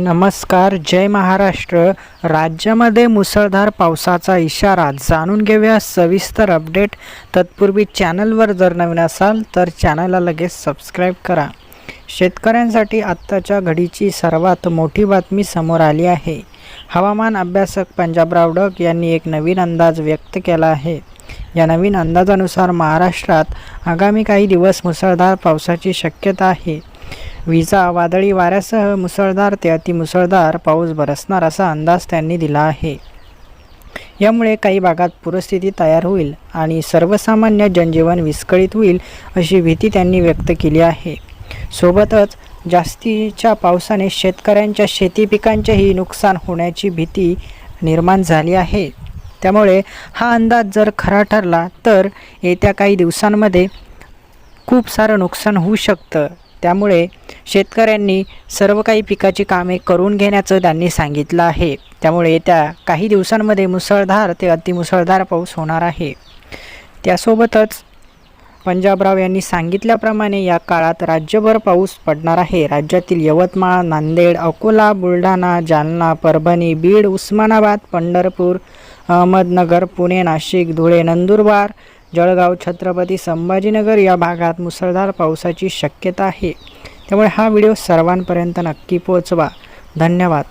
नमस्कार जय महाराष्ट्र. राज्यामध्ये मुसळधार पावसाचा इशारा. जाणून घेऊया सविस्तर अपडेट. तत्पूर्वी चॅनलवर जर नवीन असाल तर चॅनलला लगेच सबस्क्राईब करा. शेतकऱ्यांसाठी आत्ताच्या घडीची सर्वात मोठी बातमी समोर आली आहे. हवामान अभ्यासक पंजाबराव रावडक यांनी एक नवीन अंदाज व्यक्त केला आहे. या नवीन अंदाजानुसार महाराष्ट्रात आगामी काही दिवस मुसळधार पावसाची शक्यता आहे. विजा वादळी वाऱ्यासह मुसळधार ते अतिमुसळधार पाऊस बरसणार असा अंदाज त्यांनी दिला आहे. यामुळे काही भागात पूरस्थिती तयार होईल आणि सर्वसामान्य जनजीवन विस्कळीत होईल अशी भीती त्यांनी व्यक्त केली आहे. सोबतच जास्तीच्या पावसाने शेतकऱ्यांच्या शेती पिकांचेही नुकसान होण्याची भीती निर्माण झाली आहे. त्यामुळे हा अंदाज जर खरा ठरला तर येत्या काही दिवसांमध्ये खूप सारं नुकसान होऊ शकतं. त्यामुळे शेतकऱ्यांनी सर्व काही पिकाची कामे करून घेण्याचं त्यांनी सांगितलं आहे. त्यामुळे येत्या काही दिवसांमध्ये मुसळधार ते अतिमुसळधार पाऊस होणार आहे. त्यासोबतच पंजाबराव यांनी सांगितल्याप्रमाणे या काळात राज्यभर पाऊस पडणार आहे. राज्यातील यवतमाळ नांदेड अकोला बुलढाणा जालना परभणी बीड उस्मानाबाद पंढरपूर अहमदनगर पुणे नाशिक धुळे नंदुरबार जळगाव छत्रपती संभाजीनगर या भागात मुसळधार पावसाची शक्यता आहे. त्यामुळे हा व्हिडिओ सर्वांपर्यंत नक्की पोहोचवा. धन्यवाद.